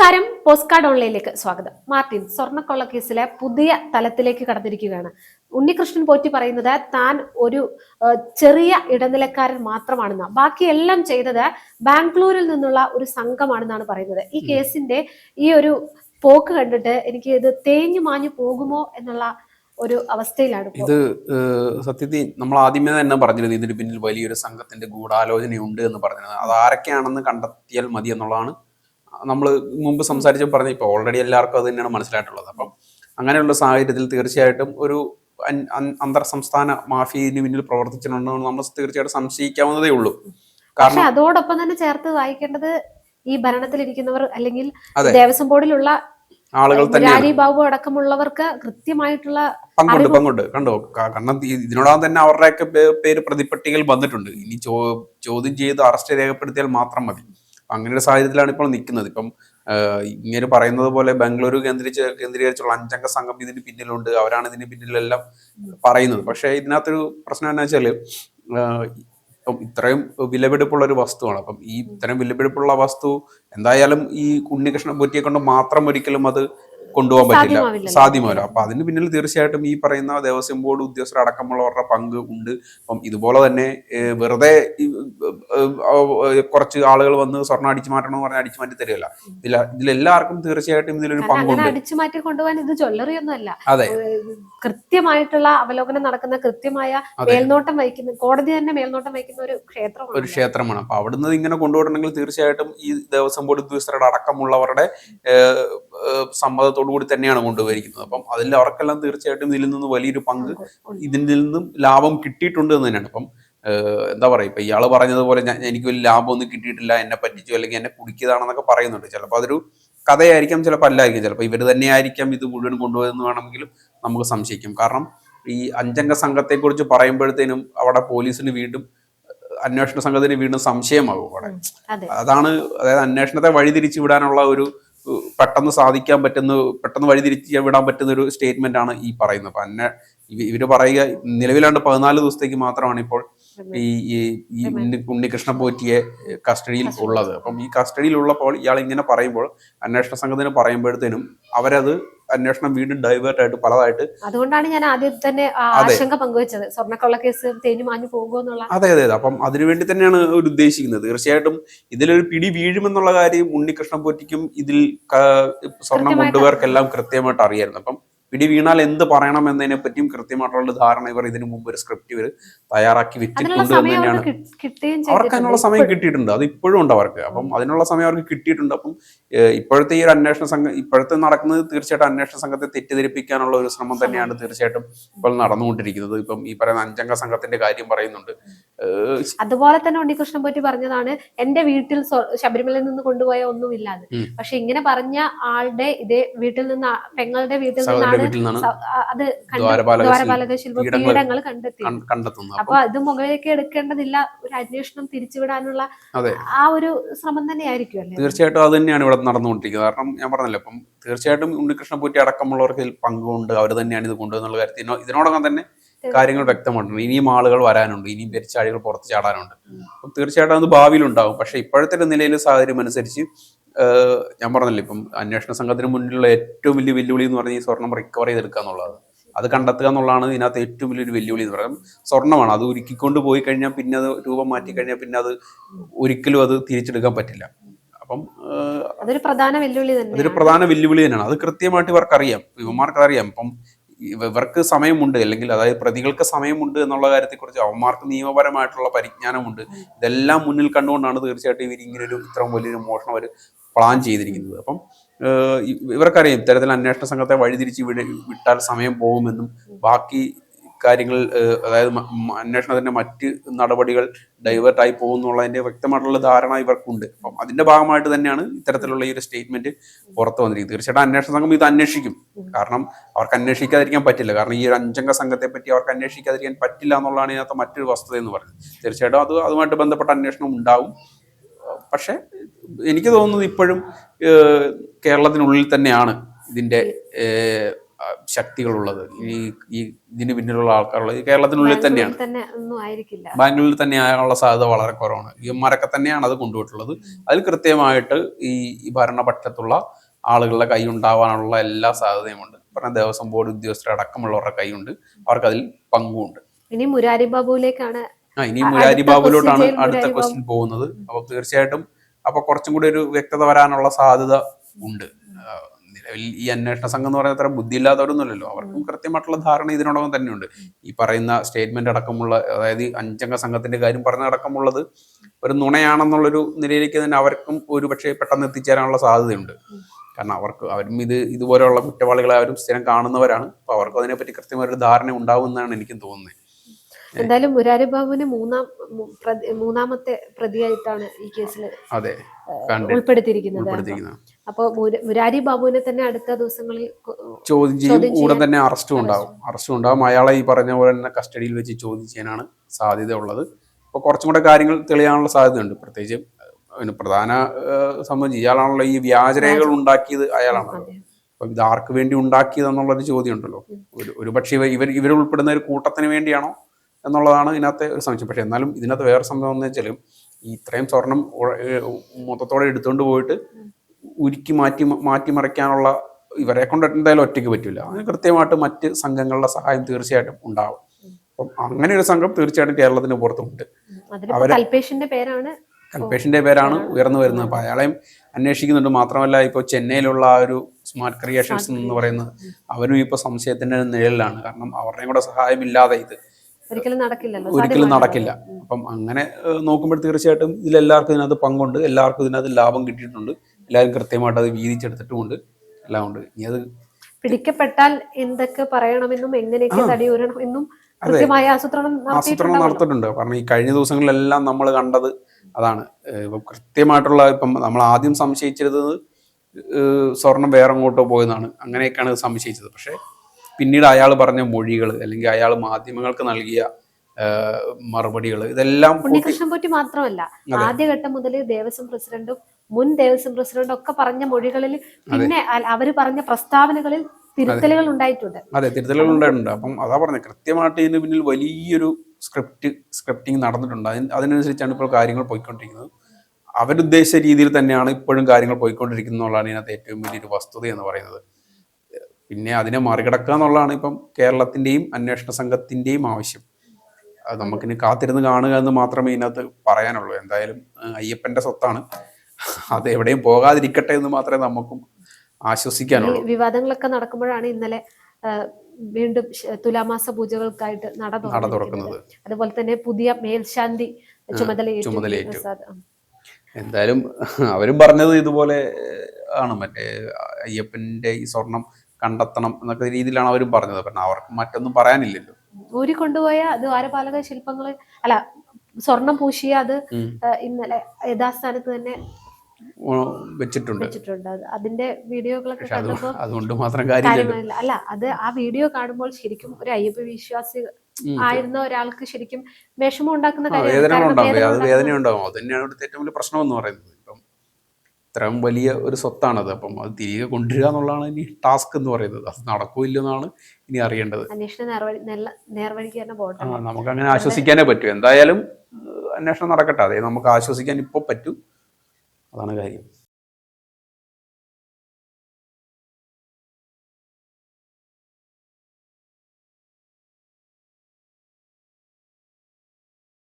നമസ്കാരം. Post card ഓൺലൈനിലേക്ക് സ്വാഗതം. Martin സ്വർണക്കൊള്ള കേസിലെ പുതിയ തലത്തിലേക്ക് കടന്നിരിക്കുകയാണ്. ഉണ്ണികൃഷ്ണൻ പോറ്റി പറയുന്നത് താൻ ഒരു ചെറിയ ഇടനിലക്കാരൻ മാത്രമാണെന്ന. ബാക്കിയെല്ലാം ചെയ്തത് ബാംഗ്ലൂരിൽ നിന്നുള്ള ഒരു സംഘമാണെന്നാണ് പറയുന്നത്. ഈ കേസിന്റെ ഈ ഒരു പോക്ക് കണ്ടിട്ട് എനിക്ക് ഇത് തേഞ്ഞു മാഞ്ഞു പോകുമോ എന്നുള്ള ഒരു അവസ്ഥയിലാണ് ഇത് സത്യത്തിൽ നമ്മൾ ആദ്യമേ തന്നെ പറഞ്ഞിരുന്നു ഇതിന് പിന്നിൽ വലിയൊരു സംഘത്തിന്റെ ഗൂഢാലോചനയുണ്ട് എന്ന് പറഞ്ഞിരുന്നത്. അത് ആരൊക്കെയാണെന്ന് കണ്ടെത്തിയാൽ മതി എന്നുള്ളതാണ് നമ്മൾ മുമ്പ് സംസാരിച്ച് പറഞ്ഞ ഇപ്പോൾ ഓൾറെഡി എല്ലാവർക്കും അത് തന്നെയാണ് മനസ്സിലായിട്ടുള്ളത്. അപ്പം അങ്ങനെയുള്ള സാഹചര്യത്തിൽ തീർച്ചയായിട്ടും ഒരു അന്തർ സംസ്ഥാന മാഫിയന് പിന്നിൽ പ്രവർത്തിച്ചിട്ടുണ്ടോ നമ്മൾ തീർച്ചയായിട്ടും സംശയിക്കാവുന്നതേ ഉള്ളൂ. കാരണം അതോടൊപ്പം തന്നെ ചേർത്ത് വായിക്കേണ്ടത് ഈ ഭരണത്തിലിരിക്കുന്നവർ അല്ലെങ്കിൽ. ദേവസ്വം ബോർഡിലുള്ള ആളുകൾ തന്നെ ബാബു അടക്കമുള്ളവർക്ക് കൃത്യമായിട്ടുള്ള പങ്കുണ്ട് പങ്കുണ്ട്. കണ്ടോ? കാരണം ഇതിനോടകം തന്നെ അവരുടെയൊക്കെ പേര് പ്രതിപട്ടികയിൽ വന്നിട്ടുണ്ട്. ഇനി ചോദ്യം ചെയ്ത് അറസ്റ്റ് രേഖപ്പെടുത്തിയാൽ മാത്രം മതി. അങ്ങനെ ഒരു സാഹചര്യത്തിലാണ് ഇപ്പോൾ നിൽക്കുന്നത്. ഇപ്പം ഇങ്ങനെ പറയുന്നത് പോലെ ബംഗളൂരു കേന്ദ്രീകരിച്ച് കേന്ദ്രീകരിച്ചുള്ള അഞ്ചംഗ സംഘം ഇതിന് പിന്നിലുണ്ട്. അവരാണ് ഇതിന് പിന്നിലെല്ലാം പറയുന്നത്. പക്ഷേ ഇതിനകത്തൊരു പ്രശ്നം എന്താ വെച്ചാൽ ഇപ്പം ഇത്രയും വിലപിടിപ്പുള്ള ഒരു വസ്തുവാണ്. അപ്പം ഈ ഇത്രയും വിലപിടിപ്പുള്ള വസ്തു എന്തായാലും ഈ ഉണ്ണികൃഷ്ണൻ പൊറ്റിയെ കൊണ്ട് മാത്രം ഒരിക്കലും അത് കൊണ്ടുപോകാൻ പറ്റില്ല. സാധ്യമല്ല അപ്പൊ അതിന് പിന്നിൽ തീർച്ചയായിട്ടും ഈ പറയുന്ന ദേവസ്വം ബോർഡ് ഉദ്യോഗസ്ഥർ അടക്കമുള്ളവരുടെ പങ്ക് ഉണ്ട്. അപ്പം ഇതുപോലെ തന്നെ വെറുതെ കുറച്ച് ആളുകൾ വന്ന് സ്വർണം അടിച്ചു മാറ്റണമെന്ന് പറഞ്ഞാൽ അടിച്ചു മാറ്റി തരികയല്ല. ഇതിൽ ഇതിലെല്ലാവർക്കും തീർച്ചയായിട്ടും ഇതിലൊരു പങ്കുണ്ട്. അടിച്ചു മാറ്റി കൊണ്ടുപോകാൻ ഇത് ജ്വല്ലറി ഒന്നും അല്ല അതെ കൃത്യമായിട്ടുള്ള അവലോകനം നടക്കുന്ന കൃത്യമായ മേൽനോട്ടം വഹിക്കുന്ന കോടതി തന്നെ മേൽനോട്ടം വഹിക്കുന്ന ഒരു ക്ഷേത്രമാണ് ഒരു ക്ഷേത്രമാണ്. അപ്പൊ അവിടുന്ന് ഇങ്ങനെ കൊണ്ടുപോകണമെങ്കിൽ തീർച്ചയായിട്ടും ഈ ദേവസ്വം ബോർഡ് ഉദ്യോഗസ്ഥരുടെ അടക്കമുള്ളവരുടെ ഏഹ്, ഏഹ്, കൂടി തന്നെയാണ് കൊണ്ടുപോയിരിക്കുന്നത്. അപ്പം അതിൽ അവർക്കെല്ലാം തീർച്ചയായിട്ടും ഇതിൽ നിന്ന് വലിയൊരു പങ്ക് ഇതിൽ നിന്നും ലാഭം കിട്ടിയിട്ടുണ്ട് എന്ന് തന്നെയാണ്. ഇപ്പം എന്താ പറയുക ഇപ്പം ഇയാൾ പറഞ്ഞതുപോലെ ഞാൻ എനിക്ക് വലിയ ലാഭം ഒന്നും കിട്ടിയിട്ടില്ല എന്നെ പറ്റിച്ചു അല്ലെങ്കിൽ എന്നെ കുടിക്കിയതാണെന്നൊക്കെ പറയുന്നുണ്ട്. ചിലപ്പോൾ അതൊരു കഥയായിരിക്കാം ചിലപ്പോൾ അല്ലായിരിക്കും. ചിലപ്പോൾ ഇവർ തന്നെയായിരിക്കാം ഇത് മുഴുവൻ കൊണ്ടുപോയതെന്ന് വേണമെങ്കിലും നമുക്ക് സംശയിക്കും. കാരണം ഈ അഞ്ചംഗ സംഘത്തെക്കുറിച്ച് പറയുമ്പോഴത്തേനും അവിടെ പോലീസിന് വീണ്ടും അന്വേഷണ സംഘത്തിന് വീണ്ടും സംശയമാകും അവിടെ. അതാണ് അതായത് അന്വേഷണത്തെ വഴിതിരിച്ചു വിടാനുള്ള ഒരു പെട്ടെന്ന് സാധിക്കാൻ പറ്റുന്ന പെട്ടെന്ന് വഴിതിരിച്ച് വിടാൻ പറ്റുന്ന ഒരു സ്റ്റേറ്റ്മെന്റ് ആണ് ഈ പറയുന്നത്. അപ്പൊ അന്നെ ഇവ- ഇവർ പറയുക നിലവിലാണ്ട് പതിനാല് ദിവസത്തേക്ക് മാത്രമാണ് ഇപ്പോൾ ഈ ഈ ഉണ്ണികൃഷ്ണ പോറ്റിയെ കസ്റ്റഡിയിൽ ഉള്ളത്. അപ്പം ഈ കസ്റ്റഡിയിൽ ഉള്ളപ്പോൾ ഇയാൾ ഇങ്ങനെ പറയുമ്പോൾ അന്വേഷണ സംഘത്തിന് പറയുമ്പോഴത്തേനും അവരത് അന്വേഷണം വീണ്ടും ഡൈവേർട്ട് ആയിട്ട് പലതായിട്ട് അതുകൊണ്ടാണ് ഞാൻ ആദ്യം തന്നെ ആശങ്ക പങ്കുവച്ചത്. സ്വർണക്കൊള്ള കേസ് തേഞ്ഞു മാഞ്ഞു പോകുമെന്നുള്ള അതെ അതെ അതെ. അപ്പം അതിനുവേണ്ടി തന്നെയാണ് ഒരു ഉദ്ദേശിക്കുന്നത്. തീർച്ചയായിട്ടും ഇതിലൊരു പിടി വീഴുമെന്നുള്ള കാര്യം ഉണ്ണികൃഷ്ണൻ പൊറ്റിക്കും ഇതിൽ സ്വർണം സ്വർണം കൃത്യമായിട്ട് കൊണ്ടുപോയവർക്കെല്ലാം കൃത്യമായിട്ട് അറിയായിരുന്നു. അപ്പം പിടി വീണാൽ എന്ത് പറയണം എന്നതിനെ പറ്റിയും കൃത്യമായിട്ടുള്ള ധാരണ ഇവർ ഇതിനു മുമ്പ് ഒരു സ്ക്രിപ്റ്റ് ഇവർ തയ്യാറാക്കി വെച്ചിട്ടുണ്ട് എന്ന് സമയം തന്നെയാണ്. അവർക്ക് അതിനുള്ള സമയം കിട്ടിയിട്ടുണ്ട്. അത് ഇപ്പോഴും ഉണ്ട് അവർക്ക്. അപ്പം അതിനുള്ള സമയം അവർക്ക് കിട്ടിയിട്ടുണ്ട്. അപ്പം ഇപ്പോഴത്തെ ഈ ഒരു അന്വേഷണ സംഘം ഇപ്പോഴത്തെ നടക്കുന്നത് തീർച്ചയായിട്ടും അന്വേഷണ സംഘത്തെ തെറ്റിദ്ധരിപ്പിക്കാനുള്ള ഒരു ശ്രമം തന്നെയാണ് തീർച്ചയായിട്ടും ഇപ്പോൾ നടന്നുകൊണ്ടിരിക്കുന്നത്. ഇപ്പം ഈ പറയുന്ന അഞ്ചംഗ സംഘത്തിന്റെ കാര്യം പറയുന്നുണ്ട്. അതുപോലെ തന്നെ ഉണ്ണികൃഷ്ണൻ പോറ്റി പറഞ്ഞതാണ് എന്റെ വീട്ടിൽ ശബരിമലയിൽ നിന്ന് കൊണ്ടുപോയ ഒന്നുമില്ലാതെ. പക്ഷെ ഇങ്ങനെ പറഞ്ഞ ആളുടെ ഇതേ വീട്ടിൽ നിന്ന് പെങ്ങളുടെ വീട്ടിൽ നിന്നാണ് വീട്ടിൽ നിന്നാണ് അത് ദ്വാരപാലക കണ്ടെത്തുന്നത്. അപ്പൊ അപ്പം അത് മുകളിലേക്ക് എടുക്കേണ്ടതില്ല. ഒരു അന്വേഷണം തിരിച്ചുവിടാനുള്ള ആ ഒരു ശ്രമം തന്നെയായിരിക്കും അല്ലേ? തീർച്ചയായിട്ടും അത് തന്നെയാണ് ഇവിടെ നടന്നുകൊണ്ടിരിക്കുന്നത്. കാരണം ഞാൻ പറഞ്ഞല്ലോ ഇപ്പം തീർച്ചയായിട്ടും ഉണ്ണികൃഷ്ണൻ പൂറ്റി അടക്കമുള്ളവർക്ക് പങ്കുണ്ട്. അവർ തന്നെയാണ് ഇത് കൊണ്ടുവന്നുള്ള കാര്യത്തിൽ ഇതിനോടൊപ്പം ഇതിനോടകം തന്നെ കാര്യങ്ങൾ വ്യക്തമായിട്ടുണ്ട്. ഇനിയും ആളുകൾ വരാനുണ്ട്. ഇനിയും പെരിച്ചാഴികൾ പുറത്ത് ചാടാനുണ്ട്. അപ്പം തീർച്ചയായിട്ടും അത് ഭാവിയിലുണ്ടാകും പക്ഷെ ഇപ്പോഴത്തെ നിലയിലെ നിലയിൽ സാഹചര്യം അനുസരിച്ച് ഞാൻ പറഞ്ഞല്ലോ ഇപ്പം അന്വേഷണ സംഘത്തിന് മുന്നിലുള്ള ഏറ്റവും വലിയ വെല്ലുവിളി എന്ന് പറഞ്ഞാൽ ഈ സ്വർണം റിക്കവർ ചെയ്തെടുക്കുക എന്നുള്ളത് അത് കണ്ടെത്തുക എന്നുള്ളതാണ് ഇതിനകത്ത് ഏറ്റവും വലിയൊരു വെല്ലുവിളി എന്ന് പറയുന്നത് സ്വർണമാണ് അത് ഉരുക്കിക്കൊണ്ട് പോയി കഴിഞ്ഞാൽ പിന്നെ അത് രൂപം മാറ്റി കഴിഞ്ഞാൽ പിന്നെ അത് ഒരിക്കലും അത് തിരിച്ചെടുക്കാൻ പറ്റില്ല. അപ്പം അതൊരു പ്രധാന വെല്ലുവിളി അതൊരു തന്നെ പ്രധാന വെല്ലുവിളി തന്നെയാണ്. അത് കൃത്യമായിട്ട് ഇവർക്ക് അറിയാം ഇവന്മാർക്ക് അറിയാം. ഇപ്പം ഇവ- ഇവർക്ക് സമയമുണ്ട്. അല്ലെങ്കിൽ അതായത് പ്രതികൾക്ക് സമയമുണ്ട് എന്നുള്ള കാര്യത്തെക്കുറിച്ച് അവന്മാർക്ക് നിയമപരമായിട്ടുള്ള പരിജ്ഞാനമുണ്ട്. ഇതെല്ലാം മുന്നിൽ കണ്ടുകൊണ്ടാണ് തീർച്ചയായിട്ടും ഇവർ ഇങ്ങനെ ഒരു ഇത്രയും വലിയൊരു മോഷണം അവർ പ്ലാൻ ചെയ്തിരിക്കുന്നത്. അപ്പം ഇവർക്കറിയാം ഇത്തരത്തിൽ അന്വേഷണ സംഘത്തെ വഴിതിരിച്ച് വിട വിട്ടാൽ സമയം പോകുമെന്നും ബാക്കി കാര്യങ്ങൾ അതായത് അന്വേഷണത്തിന്റെ മറ്റ് നടപടികൾ ഡൈവേർട്ടായി പോകുന്നുള്ളതിന്റെ വ്യക്തമായിട്ടുള്ള ധാരണ ഇവർക്കുണ്ട്. അപ്പം അതിന്റെ ഭാഗമായിട്ട് തന്നെയാണ് ഇത്തരത്തിലുള്ള ഈ ഒരു സ്റ്റേറ്റ്മെന്റ് പുറത്തു വന്നിരിക്കുന്നത്. തീർച്ചയായിട്ടും അന്വേഷണ സംഘം ഇത് അന്വേഷിക്കും. കാരണം അവർക്ക് അന്വേഷിക്കാതിരിക്കാൻ പറ്റില്ല. കാരണം ഈ ഒരു അഞ്ചംഗ സംഘത്തെ പറ്റി അവർക്ക് അന്വേഷിക്കാതിരിക്കാൻ പറ്റില്ല എന്നുള്ളതാണ് ഇതിനകത്ത് മറ്റൊരു വസ്തുത എന്ന് പറയുന്നത്. തീർച്ചയായിട്ടും അത് അതുമായിട്ട് ബന്ധപ്പെട്ട അന്വേഷണം ഉണ്ടാവും. പക്ഷെ എനിക്ക് തോന്നുന്നത് ഇപ്പോഴും കേരളത്തിനുള്ളിൽ തന്നെയാണ് ആ, ശക്തികളുള്ളത്. ഈ ഈ ഇതിന് പിന്നിലുള്ള ആൾക്കാരുള്ളത്. കേരളത്തിനുള്ളിൽ തന്നെയാണ്. ബാംഗ്ലൂരിൽ തന്നെ ആകാനുള്ള സാധ്യത വളരെ കുറവാണ്. ഇവന്മാരൊക്കെ തന്നെയാണ് അത് കൊണ്ടുപോയിട്ടുള്ളത്. അതിൽ കൃത്യമായിട്ട് ഈ ഈ ഭരണപക്ഷത്തുള്ള ആളുകളുടെ കൈ ഉണ്ടാവാനുള്ള എല്ലാ സാധ്യതയുമുണ്ട്. പറഞ്ഞ ദേവസ്വം ബോർഡ് ഉദ്യോഗസ്ഥരടക്കമുള്ളവരുടെ കൈയുണ്ട്. അവർക്ക് അതിൽ പങ്കുണ്ട് ഇനി മുരാരി ബാബുവിലേക്കാണ് ആ ഇനി മുരാരി ബാബുലോട്ടാണ് അടുത്ത ക്വസ്റ്റ്യൻ പോകുന്നത്. അപ്പൊ തീർച്ചയായിട്ടും അപ്പൊ കുറച്ചും കൂടി ഒരു വ്യക്തത വരാനുള്ള സാധ്യത ഉണ്ട്. നിലവിൽ ഈ അന്വേഷണ സംഘം എന്ന് പറയുന്ന അത്ര ബുദ്ധിയില്ലാത്തവരൊന്നുമല്ലല്ലോ. അവർക്കും കൃത്യമായിട്ടുള്ള ധാരണ ഇതിനോടകം തന്നെയുണ്ട്. ഈ പറയുന്ന സ്റ്റേറ്റ്മെന്റ് അടക്കമുള്ള അതായത് അഞ്ചംഗ സംഘത്തിന്റെ കാര്യം പറഞ്ഞടക്കമുള്ളത് ഒരു നുണയാണെന്നുള്ളൊരു നിലയിലേക്ക് തന്നെ അവർക്കും ഒരു പക്ഷേ പെട്ടെന്ന് എത്തിച്ചേരാനുള്ള സാധ്യതയുണ്ട്. കാരണം അവർക്ക് അവരും ഇത് ഇതുപോലെയുള്ള കുറ്റവാളികളെ അവരും സ്ഥിരം കാണുന്നവരാണ്. അപ്പൊ അവർക്ക് അതിനെപ്പറ്റി കൃത്യമായൊരു ധാരണ ഉണ്ടാവുമെന്നാണ് എനിക്കും തോന്നുന്നത്. എന്തായാലും മുരാരി ബാബുവിനെ മൂന്നാം മൂന്നാമത്തെ പ്രതിയായിട്ടാണ് ഈ കേസിൽ ഉൾപ്പെടുത്തിയിരിക്കുന്നത് അപ്പോ മുരാരി ബാബുവിനെ തന്നെ അടുത്ത ദിവസങ്ങളിൽ ചോദ്യം ചെയ്യും. ഉടൻ തന്നെ അറസ്റ്റും ഉണ്ടാവും. അറസ്റ്റും ഉണ്ടാവും. അയാളെ ഈ പറഞ്ഞ പോലെ തന്നെ കസ്റ്റഡിയിൽ വെച്ച് ചോദ്യം ചെയ്യാനാണ് സാധ്യത ഉള്ളത് അപ്പോൾ കുറച്ചും കൂടെ കാര്യങ്ങൾ തെളിയാനുള്ള സാധ്യതയുണ്ട്. പ്രത്യേകിച്ച് പിന്നെ പ്രധാന സംബന്ധിച്ച് ഇയാളാണല്ലോ ഈ വ്യാജരേഖകൾ ഉണ്ടാക്കിയത് അയാളാണല്ലോ. അപ്പൊ ഇത് ആർക്ക് വേണ്ടി ഉണ്ടാക്കിയത് എന്നുള്ളൊരു ചോദ്യം ഉണ്ടല്ലോ ഒരു പക്ഷേ ഇവർ ഉൾപ്പെടുന്ന ഒരു കൂട്ടത്തിന് വേണ്ടിയാണോ? എന്നുള്ളതാണ് ഇതിനകത്തെ ഒരു സംശയം. പക്ഷേ എന്നാലും ഇതിനകത്ത് വേറെ സംഭവം എന്ന് വെച്ചാലും ഈ ഇത്രയും സ്വർണം മൊത്തത്തോടെ എടുത്തുകൊണ്ട് പോയിട്ട് ഉരുക്കി മാറ്റി മാറ്റിമറിക്കാനുള്ള ഇവരെ കൊണ്ട് എന്തായാലും ഒറ്റയ്ക്ക് പറ്റില്ല അങ്ങനെ കൃത്യമായിട്ട് മറ്റ് സംഘങ്ങളുടെ സഹായം തീർച്ചയായിട്ടും ഉണ്ടാവും. അപ്പം അങ്ങനെ ഒരു സംഘം തീർച്ചയായിട്ടും കേരളത്തിന് പുറത്തുണ്ട്. അതിലിപ്പോ കൽപേഷിന്റെ പേരാണ്. കൽപേഷിന്റെ പേരാണ് ഉയർന്നു വരുന്നത്. അപ്പൊ അയാളെയും അന്വേഷിക്കുന്നുണ്ട്. മാത്രമല്ല ഇപ്പോൾ ചെന്നൈയിലുള്ള ആ ഒരു സ്മാർട്ട് ക്രിയേഷൻസ് എന്ന് പറയുന്നത് അവരും ഇപ്പൊ സംശയത്തിന്റെ നിഴലിലാണ്. കാരണം അവരുടെയും കൂടെ സഹായമില്ലാതെ ഇത് ഒരിക്കലും നടക്കില്ലല്ലോ. ഒരിക്കലും നടക്കില്ല. അപ്പം അങ്ങനെ നോക്കുമ്പോൾ തീർച്ചയായിട്ടും ഇതിലെല്ലാവർക്കും ഇതിനകത്ത് പങ്കുണ്ട്. എല്ലാവർക്കും ഇതിനകത്ത് ലാഭം കിട്ടിയിട്ടുണ്ട്. എല്ലാവരും കൃത്യമായിട്ട് അത് വീതിച്ചെടുത്തിട്ടുമുണ്ട് എല്ലാം ഉണ്ട്. ഇനി അത് പിടിക്കപ്പെട്ടാൽ എന്തൊക്കെ പറയണമെന്നും എങ്ങനെയൊക്കെ തടിയൂരണം എന്നും കൃത്യമായ ആസൂത്രണം ആസൂത്രണം നടത്തിയിട്ടുണ്ട്. കാരണം ഈ കഴിഞ്ഞ ദിവസങ്ങളിലെല്ലാം നമ്മൾ കണ്ടത് അതാണ്. ഇപ്പം കൃത്യമായിട്ടുള്ള ഇപ്പം നമ്മൾ ആദ്യം സംശയിച്ചിരുന്നത് സ്വർണം വേറെ അങ്ങോട്ടോ പോയതാണ് അങ്ങനെയൊക്കെയാണ് സംശയിച്ചത്. പക്ഷേ പിന്നീട് അയാൾ പറഞ്ഞ മൊഴികൾ അല്ലെങ്കിൽ അയാൾ മാധ്യമങ്ങൾക്ക് നൽകിയ മറുപടികൾ ഇതെല്ലാം ഉണ്ണികൃഷ്ണൻ പൊറ്റി മാത്രമല്ല. ആദ്യഘട്ടം മുതൽ ദേവസ്വം പ്രസിഡന്റും മുൻ ദേവസ്വം പ്രസിഡന്റും ഒക്കെ പറഞ്ഞ മൊഴികളിൽ പിന്നെ അവർ അവർ പറഞ്ഞ പ്രസ്താവനകളിൽ തിരുത്തലുകൾ ഉണ്ടായിട്ടുണ്ട്. അതെ തിരുത്തലുകൾ ഉണ്ടായിട്ടുണ്ട്. അപ്പം അതാ പറഞ്ഞത് കൃത്യമായിട്ട് ഇതിന് പിന്നിൽ വലിയൊരു സ്ക്രിപ്റ്റ് സ്ക്രിപ്റ്റിംഗ് നടന്നിട്ടുണ്ട്. അതിന് അതിനനുസരിച്ചാണ് ഇപ്പോൾ കാര്യങ്ങൾ പോയിക്കൊണ്ടിരിക്കുന്നത്. അവരുദ്ദേശിച്ച രീതിയിൽ തന്നെയാണ് ഇപ്പോഴും കാര്യങ്ങൾ പോയിക്കൊണ്ടിരിക്കുന്നത് എന്നുള്ളതാണ് ഇതിനകത്ത് ഏറ്റവും വലിയൊരു വസ്തുത എന്ന് പറയുന്നത്. പിന്നെ അതിനെ മറികടക്കുക എന്നുള്ളതാണ് ഇപ്പം കേരളത്തിന്റെയും അന്വേഷണ സംഘത്തിന്റെയും ആവശ്യം. അത് നമുക്കിനി കാത്തിരുന്ന് കാണുക എന്ന് മാത്രമേ ഇതിനകത്ത് പറയാനുള്ളൂ. എന്തായാലും അയ്യപ്പന്റെ അയ്യപ്പന്റെ സ്വത്താണ്. അത് എവിടെയും പോകാതിരിക്കട്ടെ എന്ന് മാത്രമേ നമുക്കും ആശ്വസിക്കാനുള്ളൂ. വിവാദങ്ങളൊക്കെ നടക്കുമ്പോഴാണ് ഇന്നലെ വീണ്ടും തുലാമാസ പൂജകൾക്കായിട്ട് നട നട തുറക്കുന്നത്. അതുപോലെ തന്നെ പുതിയ മേൽശാന്തി ചുമതലയേറ്റു. എന്തായാലും അവരും പറഞ്ഞത് ഇതുപോലെ ആണ്. മറ്റേ അയ്യപ്പന്റെ ഈ സ്വർണം കണ്ടെത്തണം എന്നൊക്കെ രീതിയിലാണ് അവരും പറഞ്ഞത്. കാരണം അവർക്ക് മറ്റൊന്നും പറയാനില്ലല്ലോ. ഊരി കൊണ്ടുപോയ ദ്വാരപാലക ശില്പങ്ങൾ അല്ല സ്വർണം പൂശിയ അത് ഇന്നലെ യഥാസ്ഥാനത്ത് തന്നെ വെച്ചിട്ടുണ്ട്. വെച്ചിട്ടുണ്ട്. അതിന്റെ വീഡിയോകളൊക്കെ കണ്ടപ്പോൾ അതുകൊണ്ട് മാത്രം കാര്യമില്ല. അല്ല അത് ആ വീഡിയോ കാണുമ്പോൾ ശരിക്കും ഒരു അയ്യപ്പ വിശ്വാസി. ആയിരുന്ന ഒരാൾക്ക് ശരിക്കും വിഷമം ഉണ്ടാക്കുന്ന ഉണ്ടാവും വേദന അത് വേദന ഉണ്ടാവും അത് തന്നെയാണ് ഇവിടുത്തെ ഏറ്റവും വലിയ പ്രശ്നം എന്ന് പറയുന്നത്. ഇത്രയും വലിയ ഒരു സ്വത്താണത്. അപ്പം അത് തിരികെ കൊണ്ടുവരിക എന്നുള്ളതാണ് ഇനി ടാസ്ക് എന്ന് പറയുന്നത്. അത് നടക്കൂ ഇല്ലെന്നാണ് ഇനി അറിയേണ്ടത്. നമുക്ക് അങ്ങനെ ആശ്വസിക്കാനേ പറ്റൂ. എന്തായാലും അന്വേഷണം നടക്കട്ടെ. അതേ നമുക്ക് ആശ്വസിക്കാൻ ഇപ്പോൾ പറ്റൂ. അതാണ് കാര്യം.